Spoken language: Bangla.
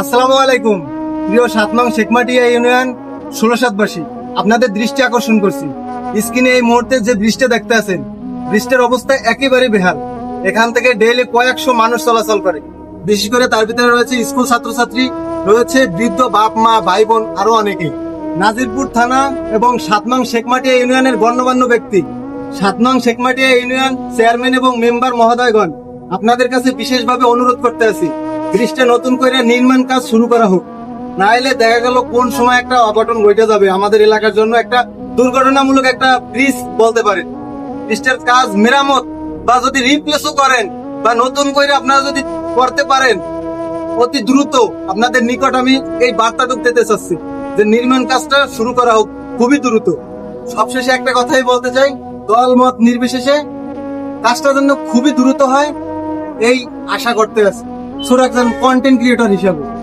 আসসালামু আলাইকুম। প্রিয় সাত নং শেখমাটিয়া ইউনিয়ন, ষোলো সাতবাসী, আপনাদের দৃষ্টি আকর্ষণ করছি। স্ক্রিনে এই মুহূর্তে যে বৃষ্টি দেখতে আছেন বৃষ্টির অবস্থা একেবারে বেহাল। এখান থেকে ডেইলি কয়েকশো মানুষ চলাচল করে। বিশেষ করে তার ভিতরে রয়েছে স্কুল ছাত্রছাত্রী, রয়েছে বৃদ্ধ বাপ, মা, ভাই, বোন, আরও অনেকে। নাজিরপুর থানা এবং সাত শেখমাটিয়া ইউনিয়নের গণ্যমান্য ব্যক্তি। সাত শেখমাটিয়া ইউনিয়ন চেয়ারম্যান এবং মেম্বার মহোদয়গণ আপনাদের কাছে বিশেষভাবে অনুরোধ করতে আছি, ব্রিজটা নতুন করে নির্মাণ কাজ শুরু করা হোক। না এলে দেখা গেল কোন সময় একটা অঘটন ঘটে যাবে। আমাদের এলাকার জন্য একটা দুর্ঘটনামূলক একটা ব্রিজ বলতে পারেন। ব্রিজটার কাজ মেরামত বা যদি রিপ্লেসও করেন বা নতুন করে আপনারা যদি করতে পারেন, অতি দ্রুত আপনাদের নিকট আমি এই বার্তাটুক দিতে চাচ্ছি যে নির্মাণ কাজটা শুরু করা হোক খুবই দ্রুত। সবশেষে একটা কথাই বলতে চাই দল মত নির্বিশেষে কাজটা যেন খুবই দ্রুত হয়। এই আশা করতে আছে। সুরাক একজন কন্টেন্ট ক্রিয়েটর হিসাবে।